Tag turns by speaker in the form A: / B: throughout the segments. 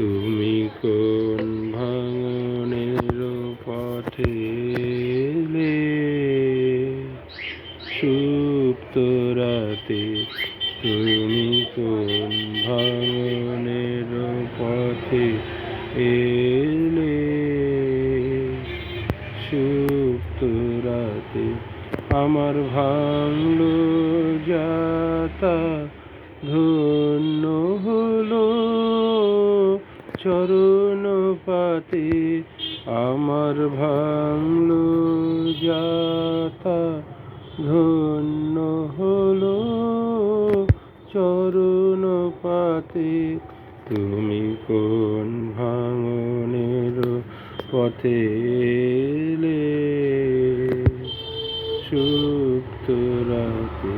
A: তুমি কোন ভাঙনের পথে সুপ্ত রাতে তুমি কোন ভাঙনের পথে এলে? সুপ্ত রাতে আমার ভাঙলো যাতা ধন্য চরণ পাতে আমার ভাঙলো যাতা ধন্য হলো চরণ পাতে তুমি কোন ভাঙনের পথে এলে? সুপ্ত রাতে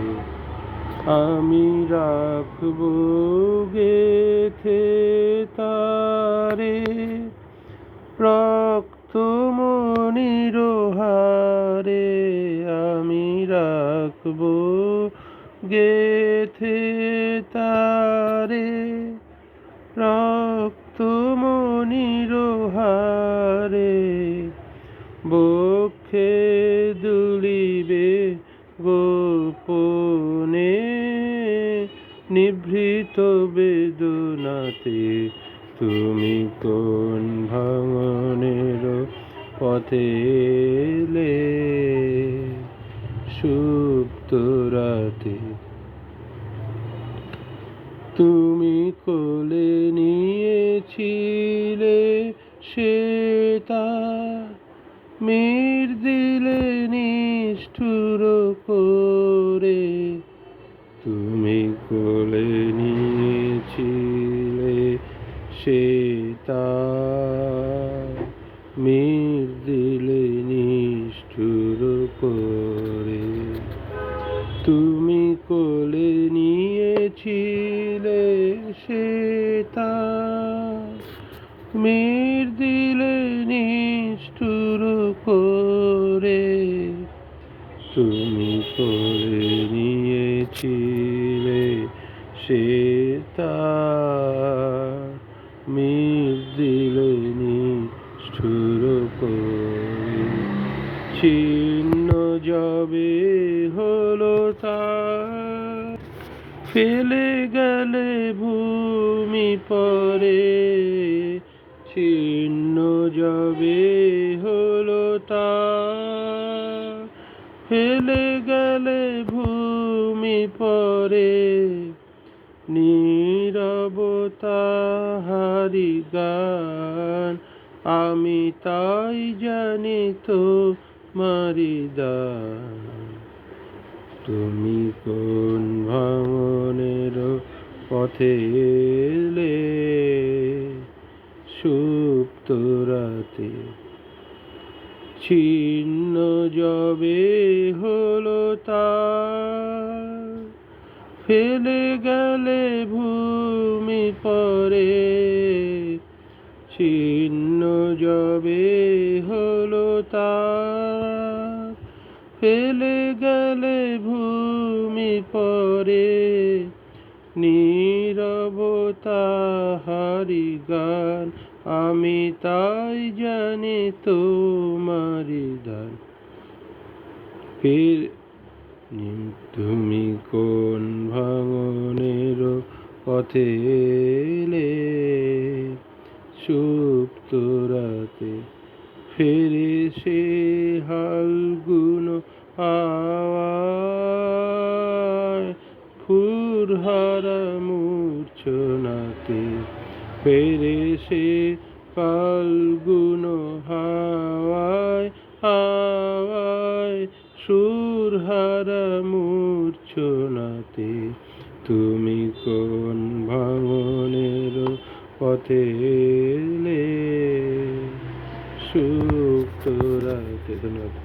A: আমি রাখব গেথে তারে রক্ত মনির হারে আমি রাখব গেথে তারে। রক্ত মনির হারে বক্ষে দুলিবে গোপনে নিভৃত বেদনাতে তুমি কোন ভাঙনের পথে এলে? সুপ্ত রাতে তুমি কোলে নিয়েছিলে সেতা মির দিলে নিষ্ঠুর করে। তুমি কোলে সেতা মির দিলে নিষ্ঠুর করে। তুমি কোলে নিয়েছিলে সেতা, মির দিলে নিষ্ঠুর করে। তুমি কোলে নিয়েছিলে সেতা ছিন্ন যাবে হলো তার। ফেলে গেলে ভূমি পরে, ছিন্ন যাবে হলো তার। ফেলে গেলে ভূমি পরে, নীরবতা হারি গান আমি তাই জানি তো মারিদান তুমি কোন ভাঙনের পথে এলে? সুপ্ত রাতে ছিন্ন যবে হলো তা? ফেলে গেলে ভূমি পরে ছিন্ন যবে হলো তার ফেলে গেলে ভূমি পরে, নীরবতা হারি গান, আমি তাই জানি তোমারি দান ফির তুমি কোন ভাঙনের পথে সুপ্ত রাতে ফেরে সে হালগুন আওয়ায়। ফুরহারা মূর্ছনাতে ফেরে সে ফাল্গুন হাওয়ায় হাওয়ায় সুরহারা মূর্ছনাতে পথে এলে সুপ্ত রাতে ধন্যবাদ।